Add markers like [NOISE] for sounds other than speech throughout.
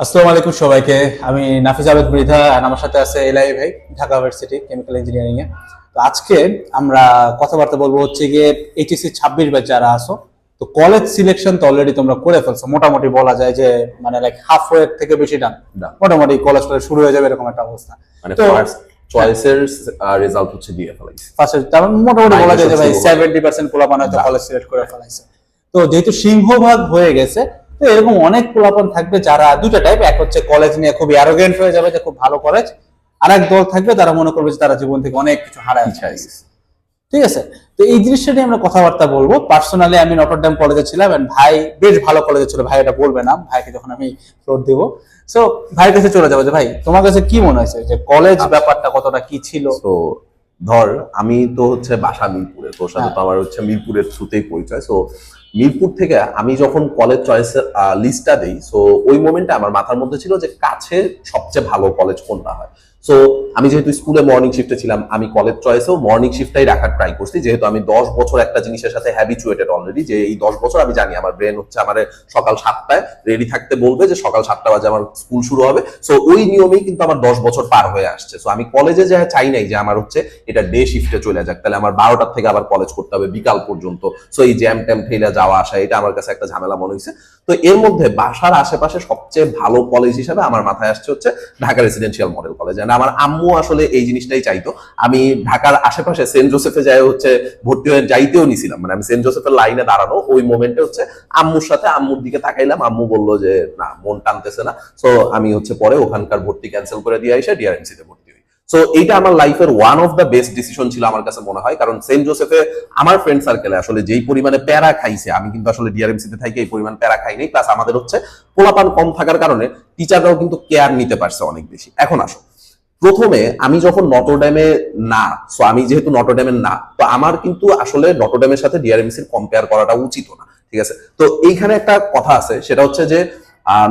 আসসালামু আলাইকুম সবাইকে। আমি নাফিজ আবেদ মৃধা আর আমার সাথে আছে এলাই ভাই ঢাকা ইউনিভার্সিটি কেমিক্যাল ইঞ্জিনিয়ারিং এ। তো আজকে আমরা কথাবার্তা বলব হচ্ছে গিয়ে এইচএসসি ছাব্বিশ ব্যাচ যারা আসো তো কলেজ সিলেকশন তো অলরেডি তোমরা করে ফেলছো। মোটামুটি বলা যায় যে মানে লাইক হাফ ওয়ে থেকে বেশি ডান মোটামুটি কলেজ শুরু হয়ে যাবে এরকম একটা অবস্থা। মানে তো- ফার্স্ট চয়েসের রেজাল্ট হচ্ছে দিয়ে ফেলাইছে। ফার্স্ট তার মানে মোটামুটি বলা যায় যে ভাই শুরু হবে। সেভেন্টি পার্সেন্ট পোলাপান হয়তো কলেজ সিলেক্ট করে ফেলাইছে। তো যেহেতু সিংহভাগ হয়ে গেছে তো এরকম অনেক পোলাপান থাকবে যারা দুটো টাইপ এক হচ্ছে কলেজ নিয়ে খুব অ্যারোগেন্ট হয়ে যাবে যে খুব ভালো কলেজ আর এক দল থাকবে তারা মনে করবে যে তারা জীবন থেকে অনেক কিছু হারায় ঠিক আছে? তো এই জিনিসটা নিয়ে আমরা কথাবার্তা বলব। পার্সোনালি আমি নটরডেম কলেজে ছিলাম and ভাই বেশ ভালো কলেজে ছিল ভাই এটা বলবে না ভাইকে যখন আমি ফ্লোর দিব। সো ভাইয়ের কাছে চলে যাব যে ভাই তোমার কাছে কি মনে হয়েছে যে কলেজ ব্যাপারটা কতটা কি ছিল? তো ধর আমি তো হচ্ছে বাসা মিরপুরে তোর সাথে হ্যাঁ। তো আমার হচ্ছে মিরপুরের থ্রুতেই পরিচয়। সো মিরপুর থেকে আমি যখন কলেজ চয়েসের লিস্টটা দিই সো ওই মোমেন্টে আমার মাথার মধ্যে ছিল যে কাছে সবচেয়ে ভালো কলেজ কোনটা হয়। সো আমি যেহেতু স্কুলে মর্নিং শিফটে ছিলাম, আমি কলেজ চয়েসেও মর্নিং শিফটটাই রাখার ট্রাই করছি। যেহেতু আমি দশ বছর একটা জিনিসের সাথে হ্যাবিচুয়েটেড অলরেডি যে এই দশ বছর আমি জানি আমার ব্রেন হচ্ছে আমার সকাল সাতটায় রেডি থাকতে বলবে যে সকাল সাতটা বাজে আমার স্কুল শুরু হবে। সো ওই নিয়মেই কিন্তু আমার দশ বছর পার হয়ে আসছে। সো আমি কলেজে যা চাই নাই যে আমার হচ্ছে এটা ডে শিফটে চলে যাক, তাহলে আমার বারোটার থেকে আবার কলেজ করতে হবে বিকাল পর্যন্ত। সো এই জ্যাম ট্যাম ঠেলে যাওয়া আসা, এটা আমার কাছে একটা ঝামেলা মনে হয়েছে তো এর মধ্যে বাসার আশেপাশে সবচেয়ে ভালো কলেজ হিসেবে আমার মাথায় আসছে হচ্ছে ঢাকা রেসিডেন্সিয়াল মডেল কলেজ আমার আম্মু আসলে এই জিনিসটাই চাইতো। আমি ঢাকার আশেপাশে সেন্ট জোসেফে যাই হচ্ছে, ভর্তি হয়ে যাইতেও নিছিলাম। মানে আমি সেন্ট জোসেফের লাইনে দাঁড়ানো, ওই মোমেন্টে হচ্ছে আম্মুর সাথে আম্মুর দিকে তাকাইলাম। আম্মু বলল যে, না, মন টানতেছে না। সো আমি হচ্ছে পরে ওখানকার ভর্তি ক্যান্সেল করে দিয়ে এসে ডিআরএমসি তে ভর্তি সো এইটা আমার লাইফের one of the best decision ছিল আমার কাছে মনে হয়। কারণ সেন্ট জোসেফে আমার ফ্রেন্ড সার্কেলে আসলে যেই পরিমাণে প্যারা খাইছে, আমি কিন্তু আসলে ডিআরএমসি তে থাকি এই পরিমাণ প্যারা খাই নাই। প্লাস আমাদের হচ্ছে পোলাপান কম থাকার কারণে টিচাররাও কিন্তু কেয়ার নিতে পারছে অনেক বেশি। এখন আসো। প্রথমে আমি যখন নটরডেমে না সো আমি যেহেতু নটরডেমের না, তো আমার কিন্তু আসলে নটরডেমের সাথে ডিআরএমসির কম্পেয়ার করাটা উচিত না, ঠিক আছে? তো এইখানে একটা কথা আছে, সেটা হচ্ছে যে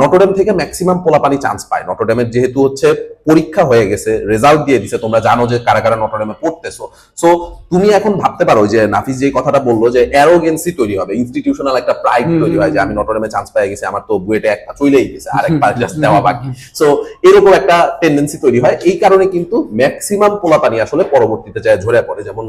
নটরডেম থেকে ম্যাক্সিমাম পোলাপানি চান্স পায়। নটরডেমের যেহেতু হচ্ছে পরীক্ষা হয়ে গেছে রেজাল্ট দিয়ে দিছে তোমরা জানো যে কারা কারা নটরডেমে পড়তেছো। সো তুমি এখন ভাবতে পারো যে নাফিস যে কথাটা বলল যে অ্যারোগেন্সি তৈরি হবে ইনস্টিটিউশনাল একটা প্রাইড তৈরি হয় যে আমি নটরডেমে চান্স পেয়ে গেছি আমার তো বুয়েটে একটা চলেই গেছে আর একটা জাস্ট দেওয়া বাকি। সো এরকম একটা টেন্ডেন্সি তৈরি হয়। এই কারণে কিন্তু ম্যাক্সিমাম পোলাপানি আসলে পরবর্তীতে যায় ঝরে পড়ে। যেমন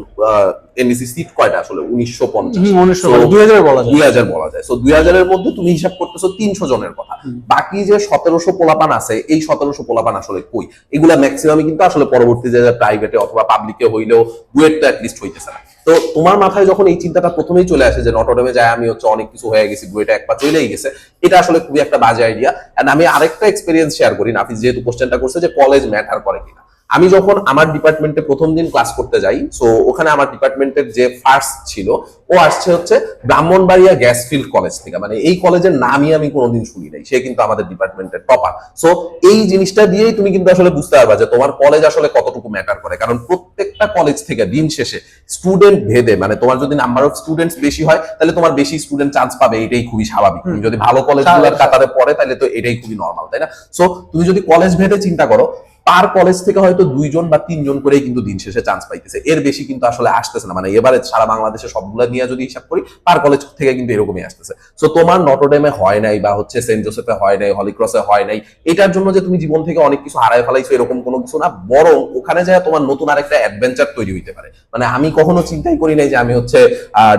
সিট কয়টা আসলে? উনিশশো পঞ্চাশ। উনিশশো দুই হাজার বলা যায়। দুই হাজার বলা যায়। সো দুই হাজারের মধ্যে তুমি হিসাব করতেছো তিনশো জনের কথা। বাকি যে সতেরোশো পোলাপান আছে এই সতেরোশো পোলাপান আসলে কই? এগুলা ম্যাক্সিমামই কিন্তু আসলে পরবর্তীতে প্রাইভেটে অথবা পাবলিকে হইলেও বুয়েটটা অ্যাটলিস্ট হইতেছে না। তো তোমার মাথায় যখন এই চিন্তাটা প্রথমেই চলে আসে যে নটরডেমে যায় আমি হচ্ছে অনেক কিছু হয়ে গেছি বুয়েটে একবার চলেই গেছে এটা আসলে খুবই একটা বাজে আইডিয়া এন্ড আমি আরেকটা এক্সপিরিয়েন্স শেয়ার করি নাফিস যেহেতু কোশ্চেনটা করছে যে কলেজ ম্যাটার করে কিনা। আমি যখন আমার ডিপার্টমেন্টে প্রথম দিন ক্লাস করতে যাই সো ওখানে আমার ডিপার্টমেন্টের যে ফার্স্ট ছিল ও আসছে হচ্ছে ব্রাহ্মণবাড়িয়া গ্যাস ফিল্ড কলেজ থেকে। মানে এই কলেজের নামই আমি কোনোদিন শুনি নাই সে কিন্তু আমাদের ডিপার্টমেন্টের টপার সো এই জিনিসটা দিয়েই তুমি কিন্তু আসলে বুঝতে পারবা যে তোমার কলেজ আসলে কতটুকু ম্যাটার করে। কারণ প্রত্যেকটা কলেজ থেকে দিন শেষে স্টুডেন্ট ভেদে মানে তোমার যদি নাম্বার অফ স্টুডেন্টস বেশি হয় তাহলে তোমার বেশি স্টুডেন্ট চান্স পাবে এটাই খুবই স্বাভাবিক। তুমি যদি ভালো কলেজগুলোর স্বাভাবিক। কাতারে পড়ে তাহলে তো এটাই খুবই নর্মাল তাই না? সো তুমি যদি কলেজ ভেদে চিন্তা করো পার কলেজ থেকে হয়তো দুইজন বা তিনজন করেই কিন্তু দিন শেষে চান্স পাইতেছে। এর বেশি কিন্তু আসলে আসতেছে না। মানে এবারে সারা বাংলাদেশে সবগুলো নিয়ে যদি হিসাব করি পার কলেজ থেকে কিন্তু এরকমই আসতেছে। সো তোমার নটরডেমে হয় নাই বা হচ্ছে সেন্ট জোসেফে হয় নাই, হলিক্রসে হয় নাই, এটার জন্য যে তুমি জীবন থেকে অনেক কিছু হারায় ফেলাইছো এরকম কোনো কিছু না, বরং ওখানে যায় তোমার নতুন আরেকটা অ্যাডভেঞ্চার তৈরি হইতে পারে। মানে আমি কখনো চিন্তাই করি নাই যে আমি হচ্ছে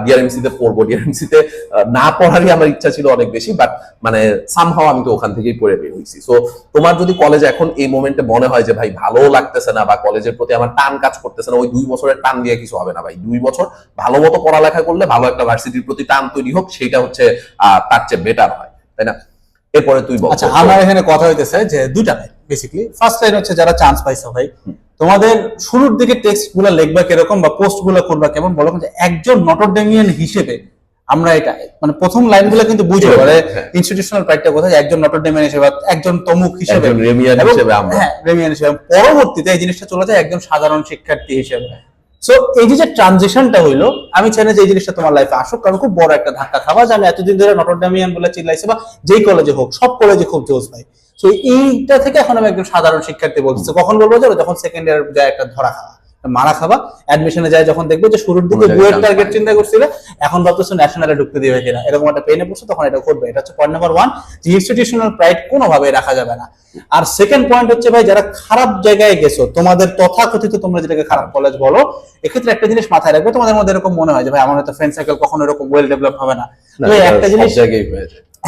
ডিআরএমসি তে পড়ব। ডিআরএমসি তে না পড়ারই আমার ইচ্ছা ছিল অনেক বেশি বাট মানে সামহাও আমি তো ওখান থেকেই পড়ে বের হয়েছি সো তোমার যদি কলেজ এখন এই মোমেন্টে মনে হয় যে ভাই ভালো লাগতেছে না বা কলেজের প্রতি আমার টান কাজ করতেছে না। ওই দুই বছরের টান দিয়ে কিছু হবে না ভাই। দুই বছর ভালো মতো পড়ালেখা করলে ভালো একটা ভার্সিটির প্রতি টান তৈরি হোক সেটা হচ্ছে তার চেয়ে বেটার হয়। তাই না? এরপরে তুই বল। আচ্ছা আমার এখানে কথা হইতেছে যে দুইটা লাইন বেসিক্যালি ফার্স্ট লাইন হচ্ছে যারা চান্স পাইছো ভাই। তোমাদের শুরুর দিকে টেক্সটগুলা লিখবা কীরকম বা পোস্টগুলা করবা কেমন? বলো যে একজন নটরডেমিয়ান হিসেবে আমরা এটা মানে প্রথম লাইনগুলো কিন্তু বুঝে মানে হ্যাঁ। ইনস্টিটিউশনাল প্রাইডটা কোথায় একজন নটরডেমিয়ান হিসেবে একজন তমুক হিসেবে। রেমিয়ান হিসেবে আমরা। হ্যাঁ রেমিয়ান হিসেবে। পরবর্তীতে এই জিনিসটা চলে যায় একজন সাধারণ শিক্ষার্থী হিসেবে। সো এই যে ট্রানজিশনটা হইল আমি চাই না যে এই জিনিসটা তোমার লাইফে আসুক কারণ খুব বড় একটা ধাক্কা খাওয়া যে আমি এতদিন ধরে নটরডেমিয়ান বলে চিল্লাইছি বা যেই কলেজে হোক সব কলেজে খুব জোস ভাই। সো এইটা থেকে এখন আমি একজন সাধারণ শিক্ষার্থী বলতেছি। কখন বলব যে যখন সেকেন্ড ইয়ার যায় একটা ধরা খাওয়া। মারা খাবা। অ্যাডমিশনে যায় যখন দেখবে যে শুরুর দিকে বুয়েট টার্গেট চিন্তা করছিলে এখন ভাবতেছো ন্যাশনালে ঢুকতে দিবে কিনা। এরকম একটা পেনে পড়ছো তখন এটা করবে এটা হচ্ছে পয়েন্ট নাম্বার ওয়ান যে ইনস্টিটিউশনাল প্রাইড কোনোভাবে রাখা যাবে না। আর সেকেন্ড পয়েন্ট হচ্ছে ভাই যারা খারাপ জায়গায় গেছো তোমাদের তথাকথিত তোমরা যেটাকে খারাপ কলেজ বলো এক্ষেত্রে একটা জিনিস মাথায় রাখবে তোমাদের মধ্যে এরকম মনে হয় যে ভাই আমার তো ফ্রেন্ড সার্কেল কখনো এরকম ওয়েল ডেভেলপ হবে না। একটা জিনিস হয়ে।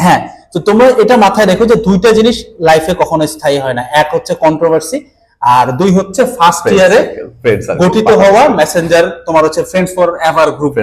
হ্যাঁ তো তোমরা এটা মাথায় রেখো যে দুইটা জিনিস লাইফে কখনো স্থায়ী হয় না। এক হচ্ছে কন্ট্রোভার্সি আর দুই হচ্ছে ফার্স্ট ইয়ারে গঠিত হওয়া মেসেঞ্জার তোমার হচ্ছে ফ্রেন্ডস ফর এভার গ্রুপ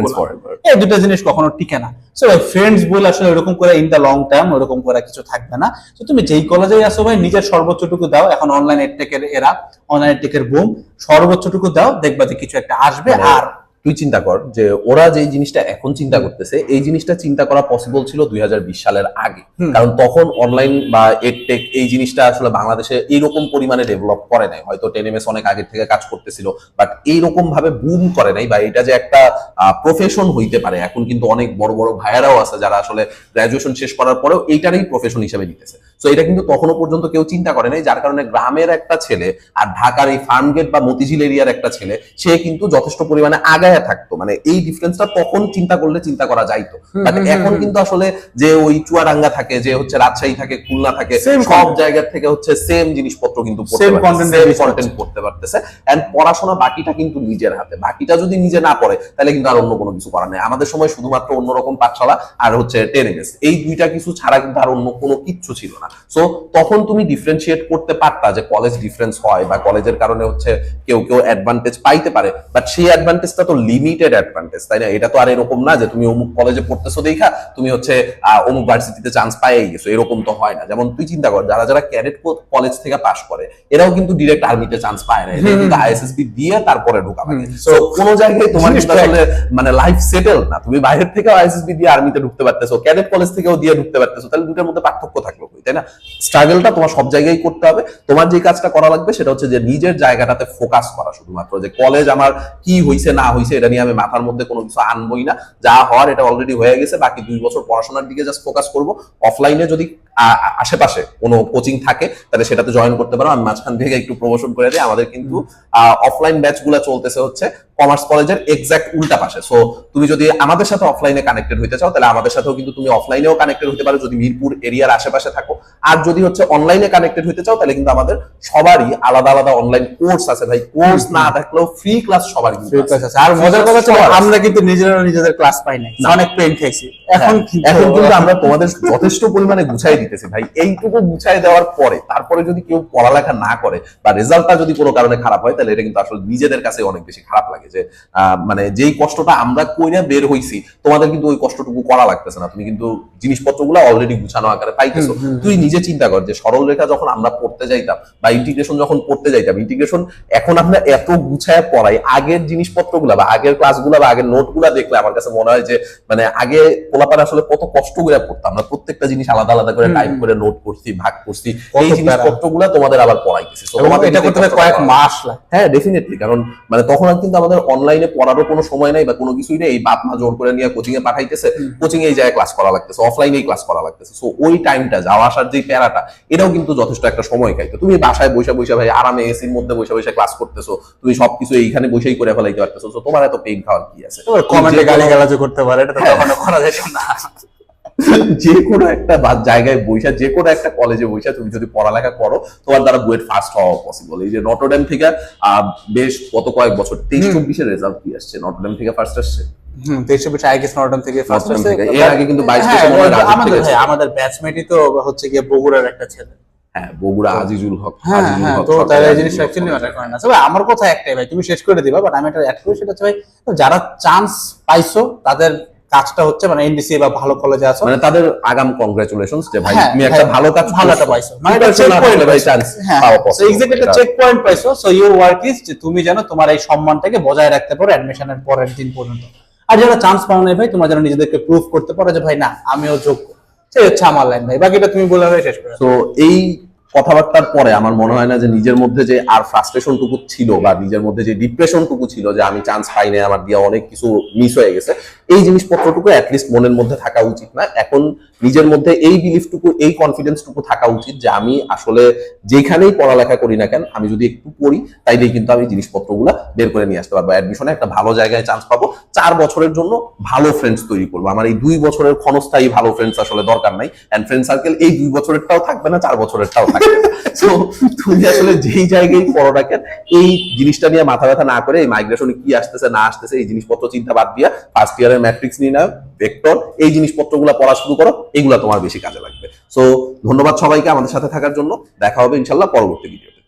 এই দুটো জিনিস কখনো টিকে না। সো ভাই ফ্রেন্ডস বলে আসলে এরকম করে ইন দা লং টার্ম ওরকম করে কিছু থাকবে না। তো তুমি যেই কলেজেই আসো ভাই নিজের সর্বোচ্চটুকু দাও। এখন অনলাইন এডটেকের এরা অনলাইন টেকের বুম সর্বোচ্চটুকু দাও দেখবা যে কিছু একটা আসবে মানে আর তুই চিন্তা কর যে ওরা যে জিনিসটা এখন চিন্তা করতেছে এই জিনিসটা চিন্তা করা পসিবল ছিল দুই হাজার বিশ সালের আগে। কারণ তখন অনলাইন বা এডটেক এই জিনিসটা আসলে বাংলাদেশে এইরকম পরিমাণে ডেভেলপ করে নাই। হয়তো টেনএমএস অনেক আগের থেকে কাজ করতেছিল বাট এইরকম ভাবে বুম করে নাই বা এটা যে একটা প্রফেশন হইতে পারে। এখন কিন্তু অনেক বড় বড় ভাইয়ারাও আছে যারা আসলে গ্রাজুয়েশন শেষ করার পরেও এইটারই প্রফেশন হিসেবে নিতেছে। তো এটা কিন্তু তখনও পর্যন্ত কেউ চিন্তা করে নাই যার কারণে গ্রামের একটা ছেলে আর ঢাকার এই ফার্মগেট বা মতিঝিল এরিয়ার একটা ছেলে সে কিন্তু যথেষ্ট পরিমাণে আগায় থাকতো। মানে এই ডিফারেন্সটা তখন চিন্তা করলে চিন্তা করা যাইতো। বাট এখন কিন্তু আসলে যে ওই চুয়াডাঙ্গা থাকে যে হচ্ছে রাজশাহী থাকে খুলনা থাকে সব content। জায়গা থেকে হচ্ছে সেম জিনিসপত্র কিন্তু কন্টেন্ট পড়তে পারতেছে। এন্ড পড়াশোনা বাকিটা কিন্তু নিজের হাতে। বাকিটা যদি নিজে না পড়ে তাহলে কিন্তু আর অন্য কোনো কিছু করার নেই। আমাদের সময় শুধুমাত্র অন্যরকম পাঠশালা আর হচ্ছে টেনেমেস এই দুইটা কিছু ছাড়া কিন্তু আর অন্য কোনো কিচ্ছু ছিল না। সো তখন তুমি ডিফারেন্সিয়েট করতে পারতা যে কলেজ ডিফারেন্স হয় বা কলেজের কারণে হচ্ছে কেউ কেউ অ্যাডভান্টেজ পাইতে পারে। বাট সেই অ্যাডভান্টেজটা তো লিমিটেড অ্যাডভান্টেজ তাই না? এটা তো আর এরকম না যে তুমি অমুক কলেজে পড়তেছো দেখা তুমি হচ্ছে অমুক ভার্সিটিতে চান্স পাইয়ে গেছো এরকম তো হয় না। যেমন তুই চিন্তা কর যারা যারা ক্যাডেট কলেজ থেকে পাশ করে এরাও কিন্তু ডিরেক্ট আর্মিতে চান্স পায় না। এরা কিন্তু আইএসএসবি দিয়ে তারপরে ঢোকা লাগে তো কোনো জায়গায় তোমার কিন্তু আসলে মানে লাইফ সেটেল না। তুমি বাইরের থেকেও আইএসএসবি দিয়ে আর্মিতে ঢুকতে পারতেছো ক্যাডেট কলেজ থেকেও দিয়ে ঢুকতে পারতেছো তাহলে দুটার মধ্যে পার্থক্য থাকল তাই না? স্ট্রাগলটা তোমার সব জায়গায় করতে হবে। তোমার যে কাজটা করা লাগবে সেটা হচ্ছে যে নিজের জায়গাটাতে ফোকাস করা শুধুমাত্র যে কলেজ আমার কি হয়েছে না হয়েছে এটা নিয়ে আমি মাথার মধ্যে কোনো কিছু আনবই না। যা হওয়ার এটা অলরেডি হয়ে গেছে, বাকি দুই বছর পড়াশোনার দিকে জাস্ট ফোকাস করব। অফলাইনে যদি আশেপাশে কোনো কোচিং থাকে তাহলে সেটাতে জয়েন করতে পারো। আমি মাঝখান থেকে একটু প্রমোশন করে দিই। আমাদের কিন্তু অফলাইন ব্যাচগুলা চলতেছে হচ্ছে কমার্স কলেজের এক্সাক্ট উল্টা পাশে। সো তুমি যদি আমাদের সাথে অফলাইনে কানেক্টেড হইতে চাও তাহলে আমাদের সাথেও কিন্তু তুমি অফলাইনেও কানেক্টেড হতে পারো। যদি মিরপুর এরিয়ার আশেপাশে থাকো। আর যদি হচ্ছে অনলাইনে কানেক্টেড হইতে চাও তাহলে কিন্তু আমাদের সবারই আলাদা আলাদা অনলাইন কোর্স আছে ভাই। কোর্স না থাকলেও ফ্রি ক্লাস সবার কিন্তু Free আছে। আর মজার কথা হচ্ছে আমরা কিন্তু নিজেরা নিজেদের ক্লাস পাই না। অনেক পেন খেয়েছি। এখন এখন কিন্তু আমরা তোমাদের যথেষ্ট পরিমাণে গুছাই দিতেছি ভাই এইটুকু গুছাই দেওয়ার পরে তারপরে যদি কেউ পড়ালেখা না করে বা রেজাল্টটা যদি কোনো কারণে খারাপ হয় তাহলে এটা কিন্তু আসলে নিজেদের কাছে অনেক বেশি খারাপ লাগে যে মানে যেই কষ্টটা আমরা কইরা বের হইছি তোমাদের কিন্তু ওই কষ্টটুকু করা লাগতেছে না। তুমি কিন্তু জিনিসপত্রগুলো অলরেডি গুছানো আকারে পাইতেছো। তুই নিজে চিন্তা কর যে সরল রেখা যখন আমরা পড়তে যাইতাম বা ইন্টিগ্রেশন যখন পড়তে যাইতাম ইন্টিগ্রেশন এখন আমরা এত গুছায় পড়াই আগের জিনিসপত্রগুলা বা আগের ক্লাসগুলা বা আগের নোটগুলা দেখলে আমার কাছে মনে হয় যে মানে আগে পোলাপার আসলে কত কষ্ট করে পড়তাম। আমরা প্রত্যেকটা জিনিস আলাদা আলাদা করে। টাইপ করে নোট করছি ভাগ করছি এই। জিনিসপত্রগুলা তোমাদের আবার পড়াইতেছি। তোমাদের এটা করতে কয়েক মাস লাগে। হ্যাঁ ডেফিনেটলি কারণ মানে তখন আর কিন্তু আমাদের অনলাইনে পড়ারও কোনো সময় নাই বা কোনো কিছুই নেই। এই বাপ মা জোর করে নিয়ে কোচিং এ পাঠাইতেছে কোচিং এই জায়গায় ক্লাস করা লাগতেছে অফলাইনেই ক্লাস করা লাগতেছে। সো ওই টাইমটা যাওয়া আসার যে প্যারাটা এটাও কিন্তু যথেষ্ট একটা সময় খাইতো তুমি বাসায় বসে বসে ভাই আরামে এসির মধ্যে বসে বসে ক্লাস করতেছো তুমি সবকিছু এইখানে বসেই করে ফেলাইতে পারতেছো। তোমার এত পেইন খাওয়ার কি আছে? কমেন্টে গালি গালাজ করতে পারে এটা তো হ্যাঁ। কখনো করা যেত না। যে কোনো একটা জায়গায় বইসা যে কোনো একটা কলেজে বইসা তুমি যদি পড়ালেখা করো তোমার দ্বারা বুয়েট ফার্স্ট হওয়া পসিবল এই যে নটরডেম থেকে বেশ গত কয়েক বছর তেইশ। চব্বিশের রেজাল্ট কি আসছে? নটরডেম থেকে ফার্স্ট আসছে? হুম তেইশে বছর আইগেস নর্টন থেকে ফার্স্ট নটরডেম হচ্ছে থেকে। এর আগে কিন্তু 22 হ্যাঁ, হয় রাজীব আমাদের ব্যাচমেটই তো হচ্ছে গিয়ে বগুড়ার একটা ছেলে। হ্যাঁ বগুড়া আজিজুল হক হ্যাঁ তো সরকারি তাহলে এই জিনিসটা অ্যাকচুয়ালি ম্যাটার করে না। তবে আমার কথা একটাই ভাই তুমি শেষ করে দিবা বাট আমি এটা অ্যাড করি সেটা হচ্ছে ভাই যারা চান্স পাইছো তাদের কাজটা হচ্ছে মানে এনডিসি বা ভালো কলেজে আছো। মানে তাদের আগাম কংগ্রাচুলেশনস যে ভাই হ্যাঁ, তুমি একটা ভালো কাজ ভালো। একটা পাইছো। মানে এটা না point থাকলে ভাই চান্স হ্যাঁ পাওয়া possible। exactly একটা চেক পয়েন্ট পাইছো। সো ইউর ওয়ার্ক ইজ যে তুমি যেন তোমার এই সম্মানটাকে বজায় রাখতে পারো অ্যাডমিশনের পরের দিন পর্যন্ত। আর যারা চান্স পাও নাই ভাই তোমরা যেন নিজেদেরকে প্রুভ করতে পারো যে ভাই না আমিও যোগ্য। সেই হচ্ছে আমার লাইন ভাই। বাকিটা তুমি বলে শেষ করে। তো এই কথাবার্তার পরে আমার মনে হয় না যে নিজের মধ্যে যে আর ফ্রাস্ট্রেশন টুকু ছিল বা নিজের মধ্যে যে ডিপ্রেশন টুকু ছিল যে আমি চান্স পাই নাই আমার দিয়ে অনেক কিছু মিস হয়ে গেছে এই জিনিসপত্রটুকু অ্যাটলিস্ট মনের মধ্যে থাকা উচিত না। এখন নিজের মধ্যে এই বিলিফটুকু এই কনফিডেন্সটুকু থাকা উচিত যে আমি আসলে যেখানেই পড়ালেখা করি না কেন, আমি যদি একটু পড়ি, তাইলেই কিন্তু আমি জিনিসপত্রগুলো বের করে নিয়ে আসতে পারব। অ্যাডমিশনে একটা ভালো জায়গায় চান্স পাবো। চার বছরের জন্য ভালো ফ্রেন্ডস তৈরি করব। আমার এই দুই বছরের ক্ষণস্থায়ী ভালো ফ্রেন্ডস আসলে দরকার নাই। অ্যান্ড ফ্রেন্ড সার্কেল এই দুই বছরেরটাও থাকবে না, চার বছরেরটাও থাকবে তো [LAUGHS] তুমি আসলে যেই জায়গায় পড়ো না কেন, এই জিনিসটা নিয়ে মাথা ব্যথা না করে এই মাইগ্রেশনে কি আসতেছে, না আসতেছে, এই জিনিসপত্র চিন্তা বাদ দিয়া ফার্স্ট ইয়ারের ম্যাট্রিক্স নির্ণয় ভেক্টর এই জিনিসপত্রগুলো পড়া শুরু করো এগুলো তোমার বেশি কাজে লাগবে। সো ধন্যবাদ সবাইকে আমাদের সাথে থাকার জন্য। দেখা হবে ইনশাল্লাহ পরবর্তী ভিডিও